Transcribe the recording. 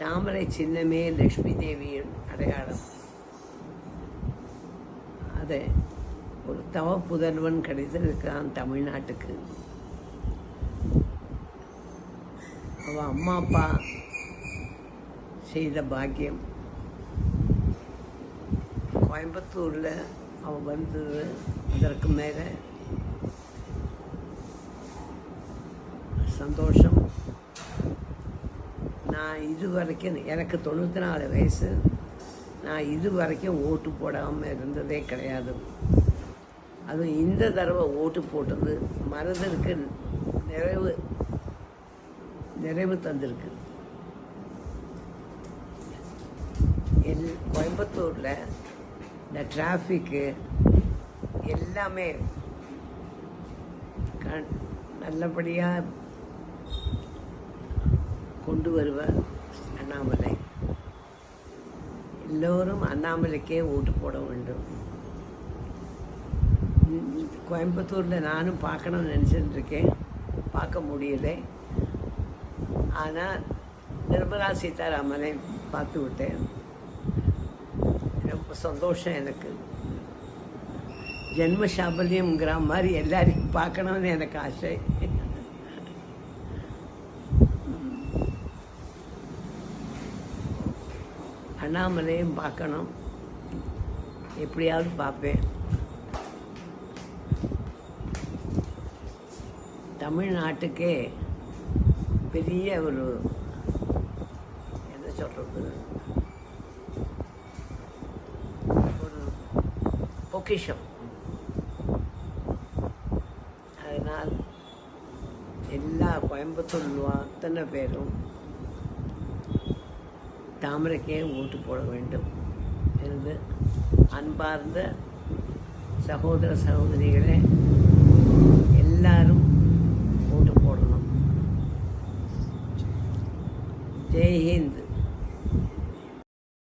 தாமரை சின்னமே லக்ஷ்மி தேவியின் அடையாளம். அதை ஒரு தவ புதல்வன் கிடைத்திருக்கான் தமிழ்நாட்டுக்கு. அவ அம்மா அப்பா செய்த பாக்கியம். கோயம்புத்தூரில் அவன் வந்தது அதற்கு மேலே. சந்தோஷம். நான் இது வரைக்கும் எனக்கு தொண்ணூற்றி நாலு வயசு. நான் இது வரைக்கும் ஓட்டு போடாமல் இருந்ததே கிடையாது. அதுவும் இந்த தடவை ஓட்டு போட்டது மனதிற்கு நிறைவு நிறைவு தந்திருக்கு. எல் கோயம்புத்தூரில் இந்த டிராஃபிக்கு எல்லாமே க நல்லபடியாக கொண்டு வருவார் அண்ணாமலை. எல்லோரும் அண்ணாமலைக்கே ஓட்டு போட வேண்டும். கோயம்புத்தூரில் நானும் பார்க்கணும்னு நினச்சிட்டு இருக்கேன். பார்க்க முடியலை. ஆனால் நிர்மலா சீதாராமனை பார்த்து விட்டேன். ரொம்ப சந்தோஷம் எனக்கு. ஜென்ம சாபல்யம்ங்கிற மாதிரி எல்லாரையும் பார்க்கணும்னு எனக்கு ஆசை. அண்ணாமலையும் பார்க்கணும். எப்படியாவது பார்ப்பேன். தமிழ்நாட்டுக்கே பெரிய ஒரு என்ன சொல்கிறது ஒரு பொக்கிஷம். அதனால் எல்லா கோயம்புத்தூர் அத்தனை பேரும் தாமரைக்கே ஓட்டு போட வேண்டும் என்று அன்பார்ந்த சகோதர சகோதரிகளே எல்லாரும் ஓட்டு போடணும். ஜெய்ஹிந்த்